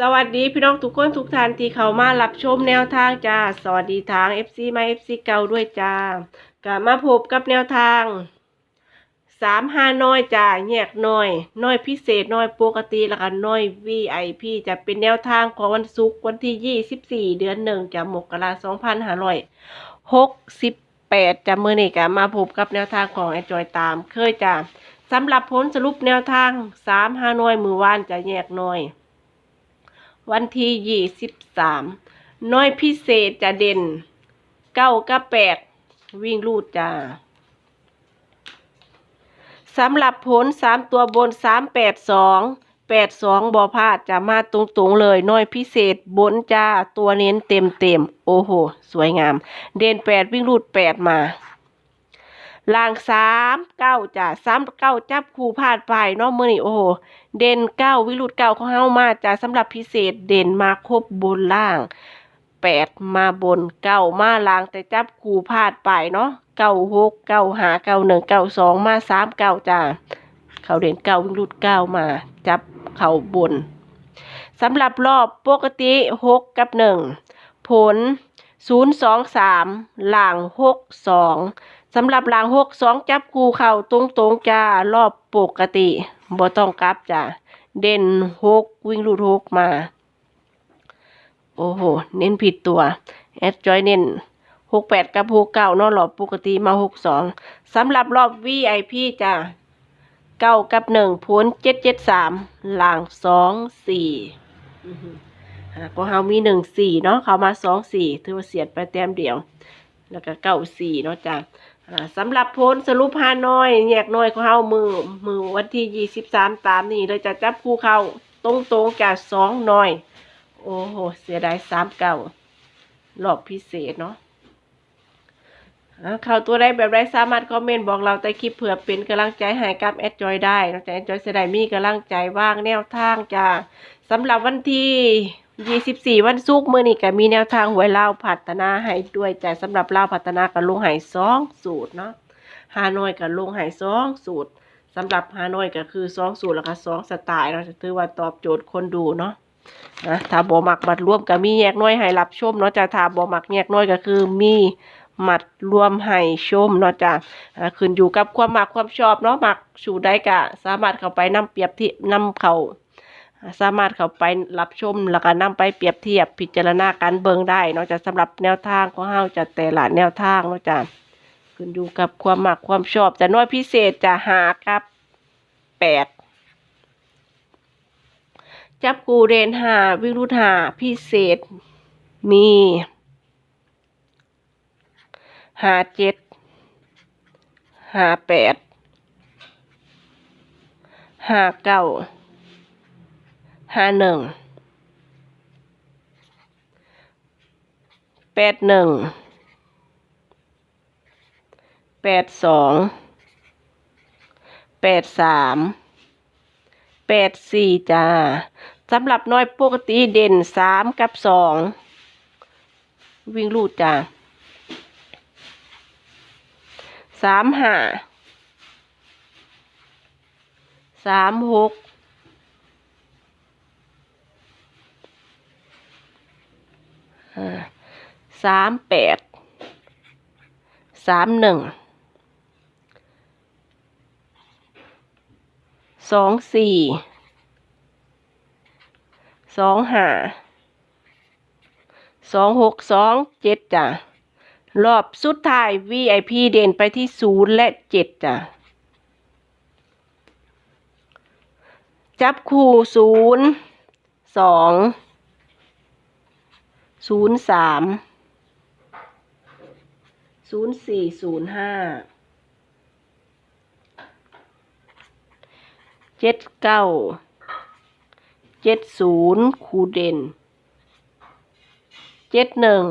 สวัสดีพี่น้องทุกคนทุกท่านที่เข้ามารับชมแนวทางจ้า สวัสดีทาง FC มา FC เก่าด้วยจ้ากลับมาพบกับแนวทางสามห้าน้อยจ้าแยกน้อยน้อยพิเศษน้อยปกติแล้วก็น้อย VIP จะเป็นแนวทางของวันศุกร์วันที่24เดือนหนึ่งจากมกราคม2568จะมือนี้ก็มาพบกับแนวทางของไอจอยตามเคยจ้าสำหรับผลสรุปแนวทางสามห้าน้อยมือวานจะแยกน้อย วันที่ยี่สิบสามน้อยพิเศษจะเด่นเก้ากับแปดวิ่งลูดจ้าสำหรับผลสามตัวบนสามแปดสองแปดสองบอพาดจะมาตรงๆเลยน้อยพิเศษบนจ้าตัวเน้นเต็มเต็มๆโอ้โห สวยงาม เด่นแปดวิ่งลูดแปดมา ลางสามเก้าจ้ะสามเก้าจับคู่พลาดไปเนาะมือนี่โอ้โหเด่นเก้าวิรุตเก้าของเฮามาจ้ะสำหรับพิเศษเด่นมาครบบนล่างแปดมาบนเก้ามาล่างแต่จับคู่พลาดไปเนาะเก้าหกเก้าหาเก้าหนึ่งเก้าสองมาสามเก้าจ้ะเขาเด่นเก้าวิรุตเก้ามา จับเข่าบนสำหรับรอบปกติหกกับหนึ่งผลศูนย์สองสามล่างหก สำหรับหลังหกสองจับคู่เข่าตรงตรงๆจ้ารอบปกติบ่ต้องกลับจ้ะเด่นหกวิ่งรูดหกมา โอ้โห เน้นผิดตัว แอดจอยเน้นหกแปดกับหกเก้านอะรอบปกติมาหกสองสำหรับรอบ VIP จ้ะเก้ากับหนึ่งผลเจ็ดเจ็ดสามหลังสองสี่ก็เฮามีหนึ่งสี่เนาะเขามาสองสี่ถือว่าเสียดไปแต้มเดียว แล้วก็เก้าสี่เนาะจ้า สำหรับผลสรุปฮานอยแยกน้อยของเฮามือมือวันที่ยี่สิบสามตามนี้เลยจะจับคู่เข้าตรงตรงๆจากสองน้อย โอ้โห เสียดายสามเก้ารอบพิเศษเนาะอ่าเขาตัวได้แบบไรสามารถคอมเมนต์บอกเราใต้คลิปเผื่อเป็นกำลังใจให้กับแอดจอยได้นอกจากแอดจอยเสียดายมีกำลังใจว่างแนวทางจ้าสำหรับวันที่ ยี่สิบสี่วันศุกร์มื้อนี้ก็มีแนวทางหวยลาวพัฒนาให้ด้วยจ้ะสำหรับลาวพัฒนากับลุงไห้สองสูตรเนาะฮานอยกับลงหายสองสูตรสำหรับฮานอยก็คือสองสูตรแล้วก็สองสไตล์เนาจะถือว่าตอบโจทย์คนดูเนาะนะถ้าบ่มักมัดรวมก็มีแยกน้อยให้รับชมเนาะจ้ะถ้าบ่มักแยกน้อยก็คือมีมัดรวมให้ชมเนาะจ้ะอ่าขึ้นอยู่กับความมักความชอบเนาะมักชูได้ก็สามารถเข้าไปนำเปรียบที่นำเข้า สามารถเข้าไปรับชมแล้วก็นำไปเปรียบเทียบพิจารณาการเบิงได้นาะจ้ะสำหรับแนวทางของเฮาจะแต่ละแนวทางเนาะจ้ะขึ้นอยู่กับความหมักความชอบจะน้อยพิเศษจะหากับแปดจับกูเรนหาวิรุธหาพิเศษมีหาเจ็ดหาแปดหาเก้า ห้าหนึ่งแปดหนึ่งแปดสองแปดสามแปดสี่จ้าสำหรับน้อยปกติเด่นสามกับสองวิ่งลูดจ้าสามห้าสามหก อ่า สามแปดสามหนึ่งสองสี่สองห้าสองหกสองเจ็ดจ้ะรอบสุดท้าย VIP เด่นไปที่ศูนย์และเจ็ดจ้ะจับคู่ศูนย์สอง ศูนย์สามศูนย์สี่ศูนย์ห้าเจ็ดเก้าเจ็ดศูนย์คูเด่นเจ็ดหนึ่ง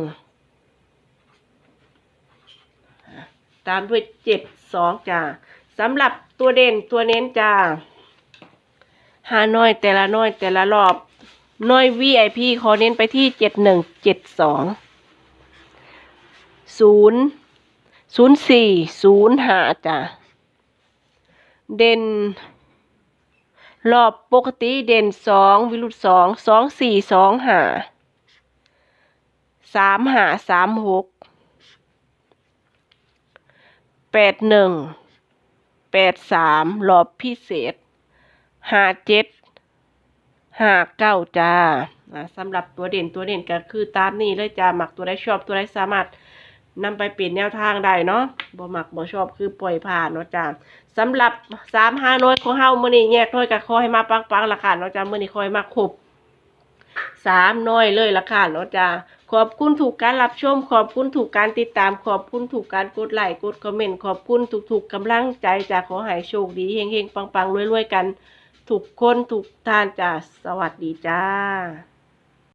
ตามด้วยเจ็ดสองจ้าสำหรับตัวเด่นตัวเน้นจ้าหาน้อยแต่ละน้อยแต่ละรอบ น้อย VIP ขอเน้นไปที่เจ็ดหนึ่งเจ็ดสองศูนย์ศูนย์สี่ศูนย์ห้าจ้ะ เด่น รอบปกติเด่นสองวิรุตสองสองสี่สองหาสามหาสามหกแปดหนึ่งแปดสามรอบพิเศษห้าเจ็ด ห้าเก้าจ้าสำหรับตัวเด่นตัวเด่นก็คือตามนี้เลยจ้าหมักตัวได้ชอบตัวได้สามารถนำไปเปลี่ยนแนวทางได้เนาะบ่หมักบ่ชอบคือปล่อยผ่านเนาะจ้าสำหรับสามห้าน้อยของเฮามื้อนี้แยกน้อยก็ขอให้มาปังๆละค่ะเนาะจ้ามื้อนี้ขอให้มาครบสามน้อยเลยละค่ะเนาะจ้าขอบคุณถูกการรับชม ขอบคุณถูกการติดตาม ขอบคุณถูกการกดไลค์กดคอมเมนต์ขอบคุณทุกๆกำลังใจจ้าขอให้โชคดีเฮงๆปังๆรวยๆกัน ทุกคนทุกท่านจ้าสวัสดีจ้า